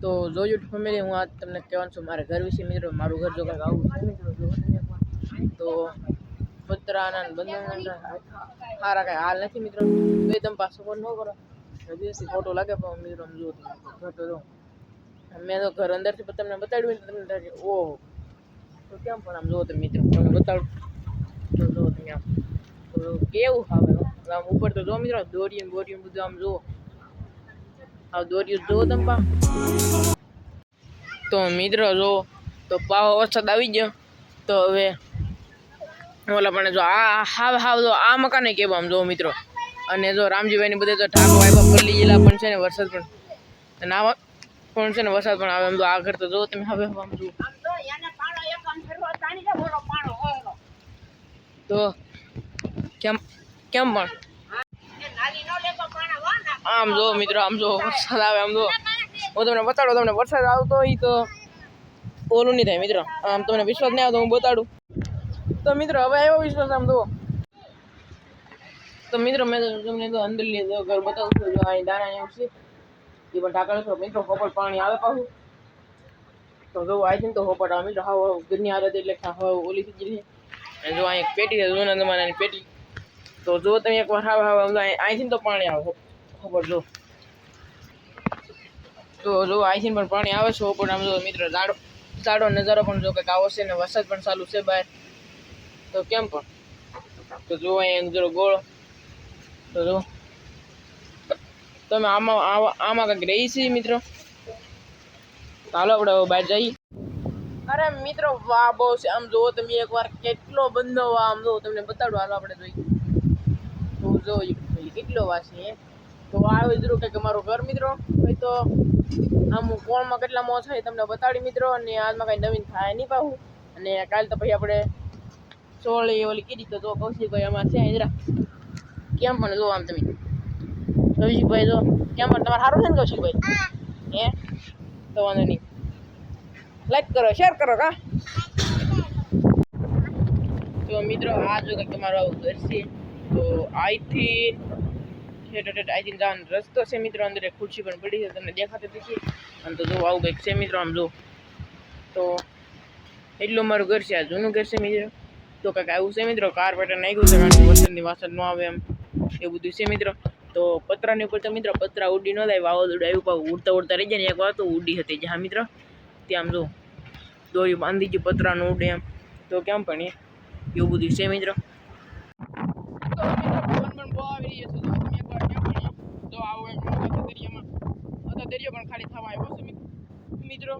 તો જો YouTube family હું આજ તમને કહેવાનું છું મારા ઘર વિશે મિત્રો મારું ઘર જો કંઈક આવું છે મિત્રો જો તમે એકવાર. તો પતરાના ને બંધારણના સારા કાંઈ હાલ નથી મિત્રો તો તમે પાછો ફોન ન કરો હજી ફોટો લાગે પણ મિત્રો આમ જુઓ તમે ઘર તો જો મેં તો ઘર અંદરથી પણ તમને બતાડ્યું ને તો તમને થાય કે ઓહો તો કેમ પણ આમ જુઓ તમે મિત્રો તમને બતાડું તો જુઓ તમે આમ તો કેવું આવે આમ ઉપર તો જો મિત્રો દોરીયું ને બોરીયું ને બધું આમ જુઓ આ દોર્યું જુઓ તમે તો મિત્રો જો, તો પાવ વરસાદ આવી ગયો. તો હવે ઓલા પણ જો આ હાવ હાવ જો આ મકાને કેવું આમ જો મિત્રો. અને જો રામજીભાઈની બધે તો ઠાકો આવ્યા પલ્લી જિલ્લા પણ છે ને વરસાદ પણ. અને પણ છે ને વરસાદ પણ આવે આમ જો આગળ તો જો તમે હવે આમ જુઓ. તો કેમ કેમ પણ? આમ જો મિત્રો, આમ જો વરસાદ આવે, આમ જો. હું તમને બતાડું, તમને વરસાદ આવતો હોય તો ઓલું નહીં થાય મિત્રો. આમ તમને વિશ્વાસ નહીં આવતો, હું બતાડું. તો મિત્રો, હવે આવ્યો વિશ્વાસ, આમ જુઓ તો મિત્રો, મેં તમને તો અંદરની તો ઘર બતાવું છું, જો અહીં દાણા એવું છે. એ પણ ઢાંકણ છો, મિત્રો હોપટ પાણી આવે પાછું. તો જો આવી તો હોપટ આવે. મિત્રો, હાવ ઘરની આદત એટલે હાવ ઓલી થઈ ગઈ છે. અને જો અહીં એક પેટી છે, જૂના જમાનાની પેટી. તો જો તમે એકવાર હાવ હાવ અહીં- અહીંથી તો પાણી આવે. ખબર જો તો જો અહીંથી પણ પાણી આવે છે પણ આમ જો મિત્રો જાડો જાડો નજારો પણ જો કંઈક આવો છે ને વરસાદ પણ ચાલુ છે બહાર તો કેમ પણ તો જો અહીંયા જરો ગોળ તો જો તમે આમાં આવા- આમાં કંઈક રહી છે મિત્રો ચાલો આપણે હવે બહાર જઈએ અરે મિત્રો વાહ બહુ છે આમ જુઓ તમે એકવાર કેટલો બંધો વાહ આમ જુઓ તમને બતાડો હાલો આપણે જોઈએ તો જો ઈ કેટલો વાસી હે તો આવી જરૂર કંઈક અમારું ઘર, મિત્રો. હોય તો આમ કોણમાં કેટલા મોજ થાય તમને બતાડી, મિત્રો. અને આજમાં કાંઈ નવીન થાય નહીં પાહું. અને કાલ તો પછી આપણે સોળી ઓલી કીધી તો કૌશિકભાઈ આમાં છે જરા કેમ પણ જો આમ તમે? કૌશિકભાઈ જો, કેમ પણ તમારે સારું છે ને કૌશિકભાઈ? હે? તો વાંધો નહીં. લાઈક કરો શેર કરો, કા? તો મિત્રો, આ જો કંઈક તમારો આવું ઘર છે, તો અહીંથી ઠેઠ ઠેઠ અહીંથી જવાનો રસ્તો છે મિત્રો અંદર એક ખુરશી પણ પડી છે તમને દેખાતી હતી છે અને તો જો આવું કંઈક છે મિત્રો આમ જો તો એટલું મારું ઘર છે આ જૂનું ઘર છે મિત્રો તો કંઈક આવું છે મિત્રો કાર્પેટર નાખ્યું છે કારણ કે વરસાદની વાસણ ન આવે એમ એવું બધું છે મિત્રો તો પતરાની ઉપર તો મિત્રો પતરા ઉડી ન થાય વાવાઝોડું આવ્યું પાછું ઉડતા ઉડતા રહી જાય ને એક વાર તો ઉડી હતી જ્યાં મિત્રો ત્યાં આમ જો દોરી બાંધી ગયું પતરાનું ઉડે એમ તો કેમ પણ એ એવું બધું છે મિત્રો તો બહુ આવી રહ્યો છે તો તમે એકવાર ત્યાં પણ તો આવો એક દરિયામાં. હતો દરિયો પણ ખાલી થવા આવ્યો છે મિત્રો.